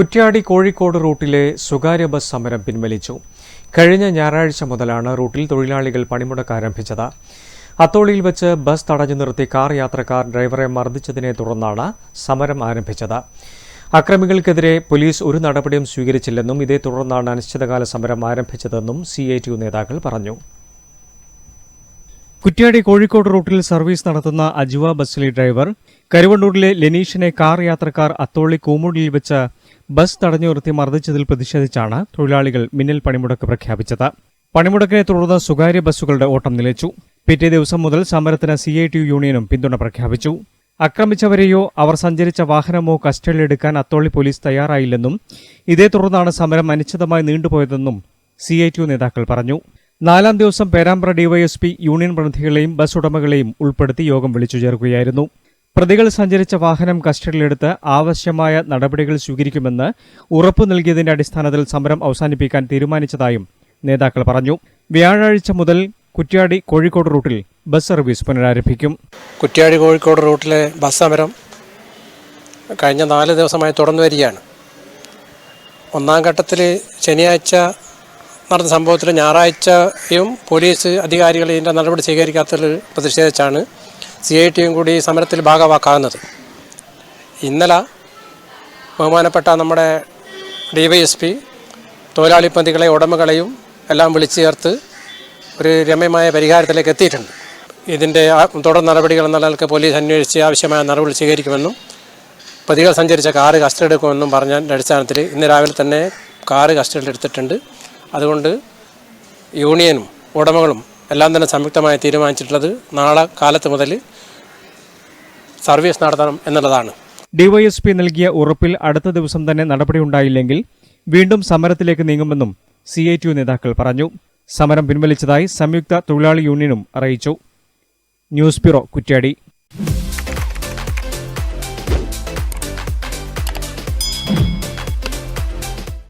കുറ്റ്യാടി കോഴിക്കോട് റൂട്ടിലെ സ്വകാര്യ ബസ് സമരം പിൻവലിച്ചു. കഴിഞ്ഞ ഞായറാഴ്ച മുതലാണ് റൂട്ടിൽ തൊഴിലാളികൾ പണിമുടക്ക് ആരംഭിച്ചത്. അത്തോളിയിൽ വെച്ച് ബസ് തടഞ്ഞു നിർത്തി കാർ യാത്രക്കാർ ഡ്രൈവറെ മർദ്ദിച്ചതിനെ തുടർന്നാണ് സമരം ആരംഭിച്ചത്. അക്രമികൾക്കെതിരെ പോലീസ് ഒരു നടപടിയും സ്വീകരിച്ചില്ലെന്നും ഇതേ തുടർന്നാണ് അനിശ്ചിതകാല സമരം ആരംഭിച്ചതെന്നും സി നേതാക്കൾ പറഞ്ഞു. കുറ്റ്യാടി കോഴിക്കോട് റൂട്ടിൽ സർവീസ് നടത്തുന്ന അജുവ ബസ്സിലെ ഡ്രൈവർ കരുവണ്ണൂരിലെ ലെനീഷിനെ കാർ യാത്രക്കാർ അത്തോളി കൂമുടിയിൽ വെച്ച് ബസ് തടഞ്ഞു നിർത്തി മർദ്ദിച്ചതിൽ പ്രതിഷേധിച്ചാണ് തൊഴിലാളികൾ മിന്നൽ പണിമുടക്ക് പ്രഖ്യാപിച്ചത്. പണിമുടക്കിനെ തുടർന്ന് സ്വകാര്യ ബസ്സുകളുടെ ഓട്ടം നിലച്ചു. പിറ്റേ ദിവസം മുതൽ സമരത്തിന് സി ഐ ടി യൂണിയനും പിന്തുണ പ്രഖ്യാപിച്ചു. ആക്രമിച്ചവരെയോ അവർ സഞ്ചരിച്ച വാഹനമോ കസ്റ്റഡിയിലെടുക്കാൻ അത്തോളി പോലീസ് തയ്യാറായില്ലെന്നും ഇതേ തുടർന്നാണ് സമരം അനിശ്ചിതമായി നീണ്ടുപോയതെന്നും സി ഐ ടി നേതാക്കൾ പറഞ്ഞു. നാലാം ദിവസം പേരാമ്പ്ര ഡിവൈഎസ്പി യൂണിയൻ പ്രതിനിധികളെയും ബസ് ഉടമകളെയും ഉൾപ്പെടുത്തി യോഗം വിളിച്ചു ചേർക്കുകയായിരുന്നു. പ്രതികൾ സഞ്ചരിച്ച വാഹനം കസ്റ്റഡിയിലെടുത്ത് ആവശ്യമായ നടപടികൾ സ്വീകരിക്കുമെന്ന് ഉറപ്പു നൽകിയതിന്റെ അടിസ്ഥാനത്തിൽ സമരം അവസാനിപ്പിക്കാൻ തീരുമാനിച്ചതായും നേതാക്കൾ പറഞ്ഞു. വ്യാഴാഴ്ച മുതൽ കുറ്റ്യാടി കോഴിക്കോട് റൂട്ടിൽ ബസ് സർവീസ് പുനരാരംഭിക്കും. കുറ്റ്യാടി കോഴിക്കോട് റൂട്ടിലെ ബസ് സമരം കഴിഞ്ഞ നാല് ദിവസമായി തുടർന്നു വരികയാണ്. ഒന്നാം ഘട്ടത്തിൽ ശനിയാഴ്ച നടന്ന സംഭവത്തിൽ ഞായറാഴ്ചയും പോലീസ് അധികാരികൾ ഇതിന്റെ നടപടി സ്വീകരിക്കാത്തതിൽ പ്രതിഷേധിച്ചാണ് സി ഐ ടിയും കൂടി സമരത്തിൽ ഭാഗവാക്കാകുന്നത് ഇന്നലെ ബഹുമാനപ്പെട്ട നമ്മുടെ ഡി വൈ എസ് പി തൊഴിലാളിപ്പന്തികളെ ഉടമകളെയും എല്ലാം വിളിച്ചു ചേർത്ത് ഒരു രമ്യമായ പരിഹാരത്തിലേക്ക് എത്തിയിട്ടുണ്ട്. ഇതിന്റെ തുടർ നടപടികൾ എന്ന നിലയ്ക്ക് പോലീസ് അന്വേഷിച്ച് ആവശ്യമായ നടപടി സ്വീകരിക്കുമെന്നും പ്രതികൾ സഞ്ചരിച്ച കാറ് കസ്റ്റഡി എടുക്കുമെന്നും പറഞ്ഞതിന്റെ അടിസ്ഥാനത്തിൽ ഇന്ന് രാവിലെ തന്നെ കാറ് കസ്റ്റഡിയിൽ എടുത്തിട്ടുണ്ട് അതുകൊണ്ട് യൂണിയനും ഉടമകളും എല്ലാം തന്നെ സംയുക്തമായി തീരുമാനിച്ചിട്ടുള്ളത് നാളെ കാലത്ത് മുതൽ സർവീസ് നടത്തണം എന്നുള്ളതാണ്. ഡിവൈഎസ്പി നൽകിയ ഉറപ്പിൽ അടുത്ത ദിവസം തന്നെ നടപടിയുണ്ടായില്ലെങ്കിൽ വീണ്ടും സമരത്തിലേക്ക് നീങ്ങുമെന്നും സി ഐ ടി നേതാക്കൾ പറഞ്ഞു. സമരം പിൻവലിച്ചതായി സംയുക്ത തൊഴിലാളി യൂണിയനും അറിയിച്ചു. News bureau Kuttiady.